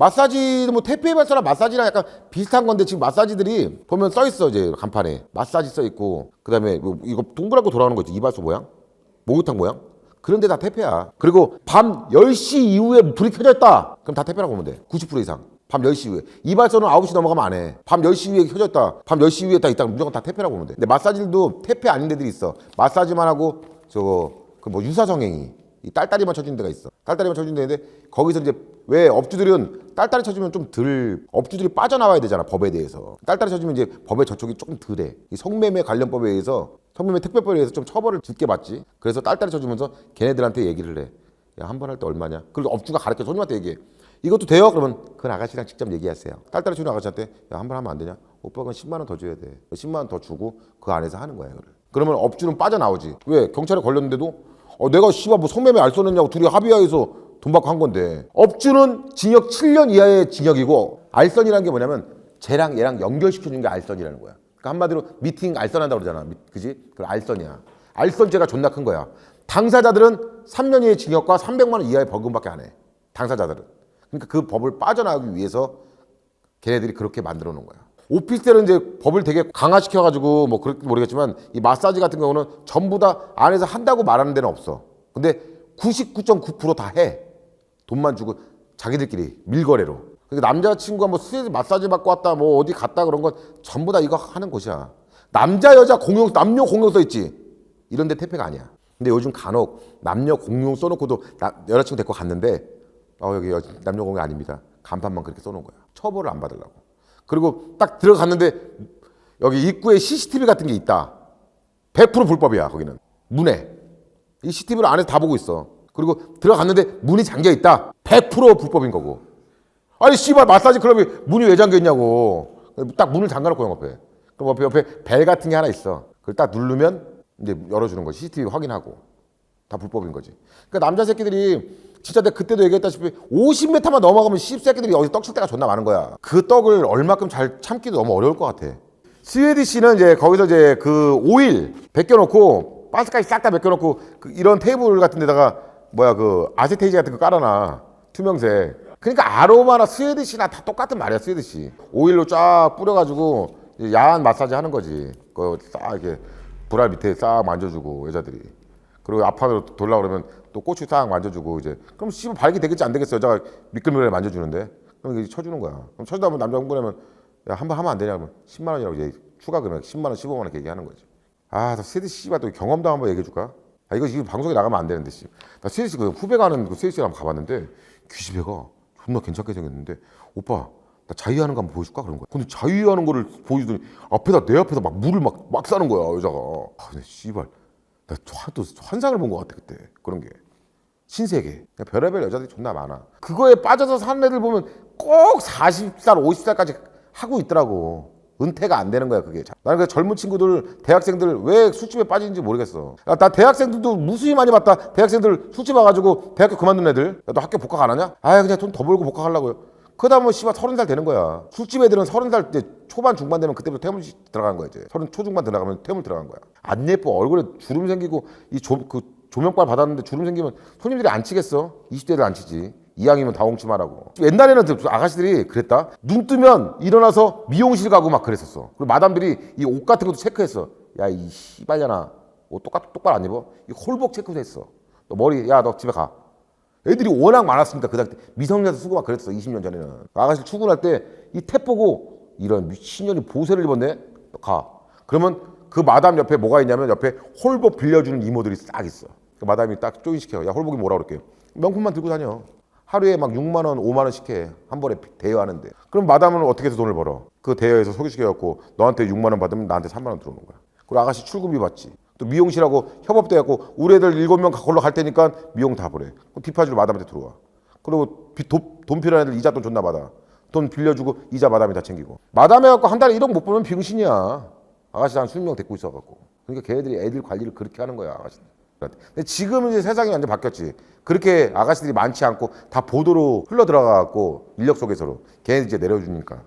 마사지 뭐 태페 발사랑 마사지랑 약간 비슷한 건데 지금 마사지들이 보면 써 있어 이제 간판에. 마사지 써 있고. 그다음에 뭐 이거 동그랗고 돌아가는 거 있지? 이발소 모양? 목욕탕 모양? 그런데 다 태페야. 그리고 밤 10시 이후에 불이 켜져 있다. 그럼 다 태페라고 보면 돼 90% 이상. 밤 10시 이후에. 이발소는 9시 넘어가면 안 해 밤 10시 이후에 켜져 있다. 밤 10시 이후에 딱 있다 무조건 다 태페라고 보면 돼. 근데 마사지들도 태페 아닌 데들이 있어. 마사지만 하고 저거 그 뭐 유사성행위 이 딸딸이만 쳐주는 데가 있어. 딸딸이만 쳐주는 데인데 거기서 이제 왜 업주들은 딸딸이 쳐주면 좀 덜 업주들이 빠져나와야 되잖아 법에 대해서. 딸딸이 쳐주면 이제 법의 저촉이 조금 덜해. 이 성매매 관련법에 의해서 성매매 특별법에 의해서 좀 처벌을 짙게 받지. 그래서 딸딸이 쳐주면서 걔네들한테 얘기를 해. 야 한 번 할 때 얼마냐? 그리고 업주가 가르쳐 손님한테 얘기해. 이것도 돼요? 그러면 그 아가씨랑 직접 얘기하세요. 딸딸이 쳐주는 아가씨한테 야 한 번 하면 안 되냐? 오빠가 10만 원 더 줘야 돼. 10만 원 더 주고 그 안에서 하는 거야. 그러면 업주는 빠져나오지. 왜? 경찰에 걸렸는데도 어, 내가 씨발 뭐 성매매 알 쏘느냐고 둘이 합의하에서 돈 받고 한 건데 업주는 징역 7년 이하의 징역이고 알선이라는 게 뭐냐면 쟤랑 얘랑 연결시켜 주는 게 알선이라는 거야. 그러니까 한마디로 미팅 알선한다고 그러잖아. 미- 그지? 그 알선이야. 알선죄가 존나 큰 거야. 당사자들은 3년 이하의 징역과 300만 원 이하의 벌금밖에 안 해. 당사자들은. 그러니까 그 법을 빠져나가기 위해서 걔네들이 그렇게 만들어 놓은 거야. 오피스텔은 이제 법을 되게 강화시켜 가지고 뭐 그럴지 모르겠지만 이 마사지 같은 경우는 전부 다 안에서 한다고 말하는 데는 없어. 근데 99.9%다 해. 돈만 주고 자기들끼리 밀거래로. 그러니까 남자친구가 뭐 스트레스 마사지 받고 왔다 뭐 어디 갔다 그런 건 전부 다 이거 하는 곳이야. 남자 여자 공용 남녀 공용 써 있지. 이런 데 택배가 아니야. 근데 요즘 간혹 남녀 공용 써놓고도 나- 여자친구 데리고 갔는데 어 여기 여- 남녀 공용 아닙니다. 간판만 그렇게 써놓은 거야. 처벌을 안 받으려고. 그리고 딱 들어갔는데 여기 입구에 CCTV 같은 게 있다. 100% 불법이야 거기는 문에 이 CCTV를 안에서 다 보고 있어. 그리고 들어갔는데 문이 잠겨 있다. 100% 불법인 거고. 아니 씨발 마사지 클럽이 문이 왜 잠겨 있냐고. 딱 문을 잠가놓고 영업해. 그럼 옆에 옆에 벨 같은 게 하나 있어. 그걸 딱 누르면 이제 열어주는 거. CCTV 확인하고 다 불법인 거지. 그러니까 남자 새끼들이 진짜 내가 그때도 얘기했다시피 50m만 넘어가면 씹새끼들이 여기 떡칠 때가 존나 많은 거야. 그 떡을 얼마큼 잘 참기도 너무 어려울 것 같아. 스웨디시는 이제 거기서 이제 그 오일 벗겨놓고 바스까지 싹 다 벗겨놓고 그 이런 테이블 같은 데다가 뭐야 그 아세테이지 같은 거 깔아놔 투명색. 그러니까 아로마나 스웨디시나 다 똑같은 말이야 스웨디시. 오일로 쫙 뿌려가지고 야한 마사지 하는 거지. 그싹 이렇게 불알 밑에 싹 만져주고 여자들이. 그리고 앞판으로 돌라 그러면 또 고추 싹 만져주고 이제 그럼 씨발 발기 되겠지 안 되겠어 여자가 미끌미끌 만져주는데 그럼 이게 쳐주는 거야. 그럼 쳐주다 보면 남자 흥분하면 야 한 번 하면 안 되냐 그러면 10만 원이라고 이제 추가 금액 10만 원 15만 원 이렇게 얘기하는 거지. 아, 나 세드 씨발 또 경험도 한번 얘기해 줄까? 아, 이거 지금 방송에 나가면 안 되는데 씨. 나 세드 씨그 후배가 하는 그 세드 씨 한번 가봤는데 기집애가 존나 괜찮게 생겼는데 오빠 나 자위하는 거 한번 보여줄까 그런 거야. 근데 자위하는 거를 보여주더니 앞에다 내 앞에다 막 물을 막 막 싸는 거야 여자가. 아, 근데 씨발 나 또 환상을 본 것 같아 그때. 그런 게. 신세계. 별의별 여자들이 존나 많아. 그거에 빠져서 사는 애들 보면 꼭 40살 50살까지 하고 있더라고. 은퇴가 안 되는 거야 그게. 나는 그 젊은 친구들 대학생들 왜 술집에 빠지는지 모르겠어. 야, 나 대학생들도 무수히 많이 봤다. 대학생들 술집 와가지고 대학교 그만둔 애들. 야, 너 학교 복학 안 하냐? 아 그냥 돈 더 벌고 복학하려고요 보면 씨발 서른 살 되는 거야 술집 애들은 서른 살 이제 초반 중반 되면 그때부터 퇴물 들어간 거야 이제 서른 초중반 들어가면 퇴물 들어간 거야 안 예뻐 얼굴에 주름 생기고 이조그 조명빨 받았는데 주름 생기면 손님들이 안 치겠어? 20대들 안 치지. 이왕이면 다 옹치마라고. 옛날에는 그 아가씨들이 그랬다. 눈 뜨면 일어나서 미용실 가고 막 그랬었어. 그리고 마담들이 이 옷 같은 것도 체크했어. 야, 이 씨발년아. 옷 똑같, 똑바로 안 입어? 이 홀복 체크도 했어. 너 머리, 야, 너 집에 가. 애들이 워낙 많았으니까 그 당시 때 미성년자 막 그랬어 20년 전에는. 아가씨 출근할 때 이 탭 보고 이런 미친년이 보세를 입었네? 가. 그러면 그 마담 옆에 뭐가 있냐면 옆에 홀복 빌려주는 이모들이 싹 있어. 그 마담이 딱 조인시켜 야 홀복이 뭐라 그럴게? 명품만 들고 다녀. 하루에 막 6만 원 5만 원씩 해 한 번에 대여하는데. 그럼 마담은 어떻게 해서 돈을 벌어? 그 대여해서 소개시켜 갖고 너한테 6만 원 받으면 나한테 3만 원 들어오는 거야. 그리고 아가씨 출근비 받지 또 미용실하고 협업도 해갖고 우리 애들 일곱 명 걸로 갈 테니까 미용 다 보래. 뒷파주로 마담한테 들어와. 그리고 비- 돈, 돈 필요한 애들 이자 돈 존나 받아. 돈 빌려주고 이자 마담이 다 챙기고. 마담 해갖고 한 달에 1억 못 벌면 병신이야. 아가씨 한 20명 데리고 있어갖고. 그러니까 걔네들이 애들 관리를 그렇게 하는 거야 아가씨들 근데 지금은 이제 세상이 완전 바뀌었지. 그렇게 아가씨들이 많지 않고 다 보도로 흘러 들어가갖고 인력 속에서로 걔네들 이제 내려주니까